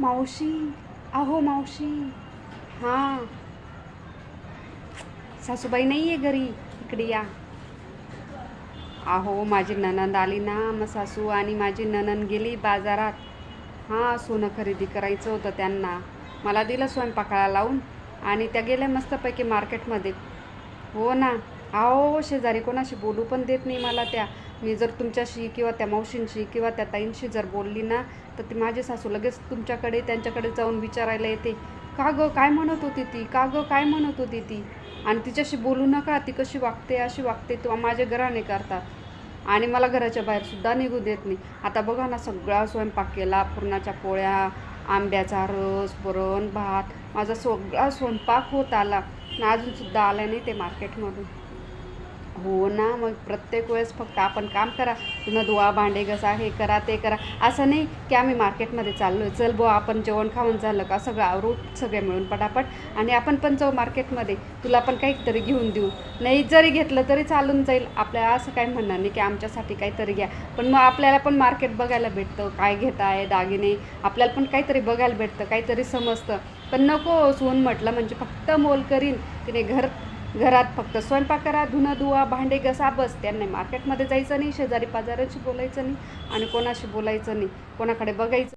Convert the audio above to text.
मावशी अहो मावशी. हां. सासूबाई नाही आहे घरी इकडे या. अहो माझी ननंद आली ना मग सासू आणि माझी ननंद गेली बाजारात. हां सोनं खरेदी करायचं होतं त्यांना. मला दिलं स्वयंपाकाला लावून आणि त्या गेल्या मस्तपैकी मार्केटमध्ये. हो ना. अहो शेजारी कोणाशी बोलू पण देत नाही मला त्या. मी जर तुमच्याशी किंवा त्या मावशींशी किंवा त्या ताईंशी जर बोलली ना तर ती माझी सासू लगेच तुमच्याकडे त्यांच्याकडे जाऊन विचारायला येते. का गं काय म्हणत होती ती? का गं काय म्हणत होती ती? आणि तिच्याशी बोलू नका ती कशी वागते अशी वागते तू माझ्या घराने करतात. आणि मला घराच्या बाहेरसुद्धा निघू देत नाही. आता बघा ना सगळा स्वयंपाक केला पुरणाच्या पोळ्या आंब्याचा रस वरण भात माझा सगळा स्वयंपाक होत आला. अजूनसुद्धा आला नाही ते मार्केटमधून. हो ना मग प्रत्येक वेळेस फक्त आपण काम करा. पुन्हा धुवा भांडे घसा हे करा ते करा. असं नाही की आम्ही मार्केटमध्ये चाललो आहे चल बुवा आपण जेवण खाऊन झालं का? सगळं आवरू सगळे मिळून पटापट. आणि आपण पण जाऊ मार्केटमध्ये. तुला पण काहीतरी घेऊन देऊ. नाही जरी घेतलं तरी चालून जाईल. आपल्याला असं काही म्हणणार नाही की आमच्यासाठी काहीतरी घ्या. पण मग आपल्याला पण मार्केट बघायला भेटतं. काय घेताय दागिने. आपल्याला पण काहीतरी बघायला भेटतं काहीतरी समजतं. पण नको सोन म्हटलं म्हणजे फक्त मोल करीन. तिने घर घरात फक्त स्वयंपाक करा धुणं धुवा भांडे घसा बस. त्यांना मार्केटमध्ये जायचं नाही शेजारी पाजाराशी बोलायचं नाही आणि कोणाशी बोलायचं नाही कोणाकडे बघायचं